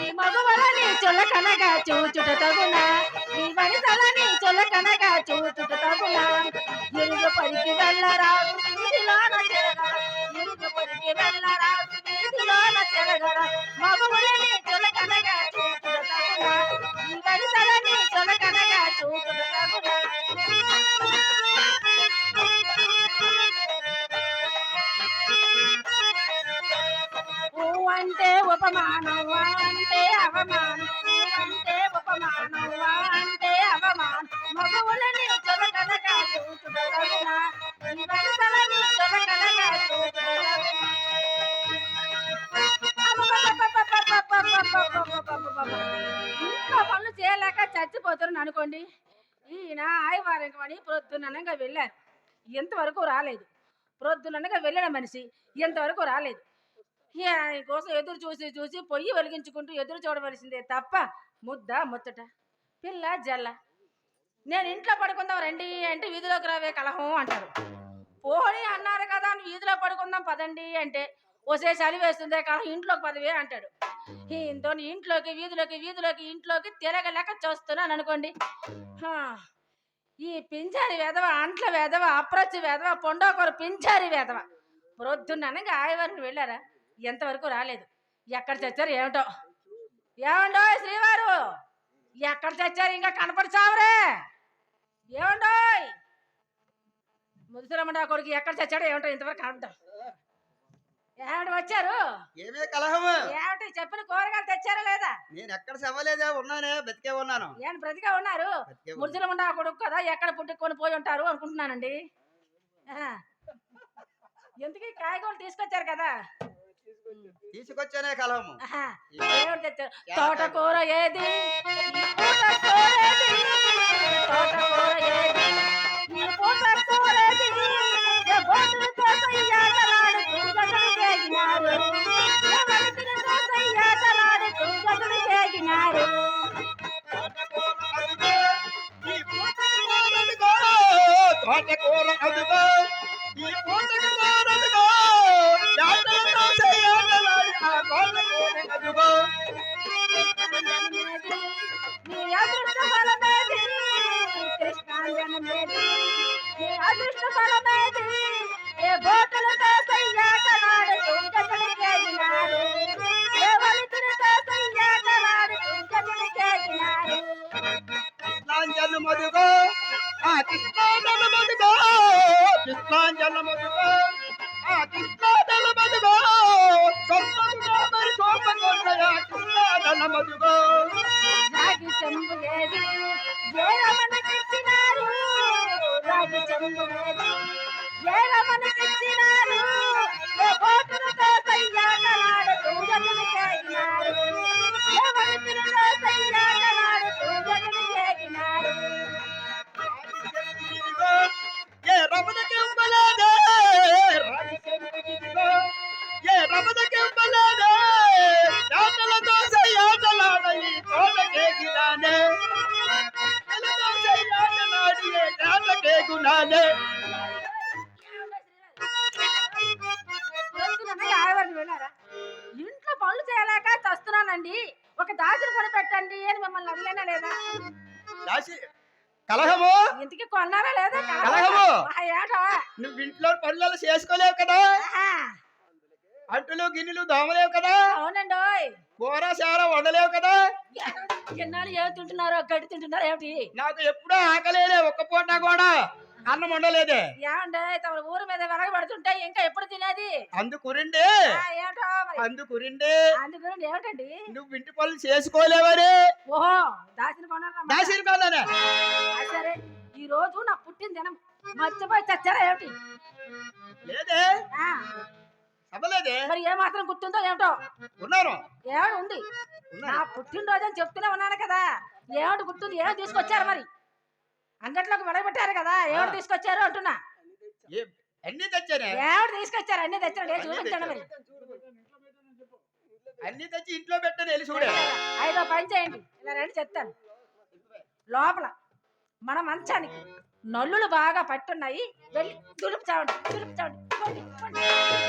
ఈ మగవలని చులకనగా చూచుట తగునా ఈ వనితలని చులకనగా చూచుట తగునా ఎరుగు పడికి వెళ్ళరా? వీధిలోన తిరగడ ఎరుగు పడికి వెళ్ళరా? అంటే ఉపమానం అంటే అవమానం. అంటే ఉపమానం అంటే అవమానం. మగవులని చొలకనగా చూచుటగలునా వరసలని పనులు చేయలేక చచ్చిపోతున్నాను అనుకోండి. ఈయన ఆదివారం పని ప్రొద్దుననగా వెళ్ళారు. ఇంతవరకు రాలేదు. ప్రొద్దుననగా వెళ్ళిన మనిషి ఇంతవరకు రాలేదు. ఆయన కోసం ఎదురు చూసి చూసి పొయ్యి వెలిగించుకుంటూ ఎదురు చూడవలసిందే తప్ప ముద్ద ముచ్చట. పిల్ల జల్ల. నేను ఇంట్లో పడుకుందాం రండి అంటే వీధిలోకి రావే కలహం అంటారు. పోనీ అన్నారు కదా అని వీధిలో పడుకుందాం పదండి అంటే ఒసే చలి వేస్తుందే కలహం ఇంట్లోకి పదవే అంటాడు. ఇంతో ఇంట్లోకి వీధిలోకి వీధిలోకి ఇంట్లోకి తిరగలేక చూస్తున్నాను అనుకోండి. ఈ పింజారి వేదవ అంట్ల వేదవ అప్రచ్చి వేదవ పొండోకరు పింజారి వేదవ ప్రొద్దున్ననగా ఆయవారిని వెళ్ళారా? ఎంతవరకు రాలేదు. ఎక్కడ చచ్చారు ఏమిటో. ఏమండో శ్రీవారు? ఎక్కడ చచ్చారు? ఇంకా కనపడిచావరే. ఏమండోయ్? ముదుసలమ్మడా కొడుకు ఎక్కడ చచ్చాడో ఏమిటో ఇంతవరకు కనపడతాం ఏమిటి వచ్చారు? ఏమే కలహము? ఏమిటి చెప్పిన కూరగాయలు తెచ్చారా లేదా? నేను ఎక్కడ సెవ్వలేదే ఉన్నానే బతికే ఉన్నాను. ఏం బ్రతిగా ఉన్నారు. ముదుసలమ్మడా కొడుకు కదా ఎక్కడ పుట్టుకొని పోయి ఉంటారు అనుకుంటున్నానండి. ఎందుకు కాయగూరలు తీసుకొచ్చారు కదా? తీసుకొచ్చానే తెచ్చారు? తోటకూర ఏది ఈ పూటకూర ఏది? తోటకూర ఏది? ఈ పూటకూర ఏది? ఏ నీ అదృష్ట ఫలమేది? ఏ బోటులతో సయ్యాటలాడి చేగినారు. ఏ వలుకులతో సయ్యాటలాడి తుంగటులు చేగినారు. కృష్ణాంజనమదుగో, ఆ మరి చెంబు ఏది రమణకిచ్చినారు రాగి చెంబు ఇంట్లో పనులు చేయలేక చస్తున్నానండి. ఒక దాచులు కొని పెట్టండి అని మిమ్మల్ని అడిగినా లేదా? దాసి కలహము? ఇంటికి కొన్నారా లేదా? కలహము. నువ్వు ఇంట్లో పనులలో చేసుకోలేవు కదా? అంటులు గిన్నెలు దోమలేవు కదా? అవునండి. కూర సార వండలేవు కదా? ఎన్నాళ్ళు ఏం తింటున్నారో గడ్డి తింటున్నారో ఏమిటి? నాకు ఎప్పుడూ పూట కూడా అన్నం వండలేదే. ఏమండి తమ ఊరు మీద వెనకబడుతుంటే ఇంకా ఎప్పుడు తినేది? అందుకురిండి. అందుకురిండి. అందుకని ఏమిటండి? నువ్వు ఇంటి పనులు చేసుకోలేవని. ఓహో కాదనే ఆ, సరే. ఈ రోజు నా పుట్టిన దినం. మర్చిపోయి చచ్చారా ఏమిటి? లేదే. అవ్వలేదే మరి ఏ మాత్రం గుర్తుందో ఏమిటో? ఉన్నాను. ఏమిటి ఉంది. నా పుట్టినరోజు అని చెప్తూనే ఉన్నాను కదా. ఏమిటి గుర్తుంది? ఏమిటి తీసుకొచ్చారు మరి. అంగట్లోకి వెడగబెట్టారు కదా ఏమిటి తీసుకొచ్చారు అంటున్నా. అన్ని ఏమిటి తీసుకొచ్చారు? అన్ని చూపించండి మరి అన్ని తెచ్చి ఇంట్లో పెట్టని వెళ్ళి చూడే. ఐదో పని చేయండి. ఇలా రండి చెప్తాను. లోపల మన మంచానికి నల్లులు బాగా పట్టున్నాయి. వెళ్ళి దులుపు చావండి దులుపు చావండి.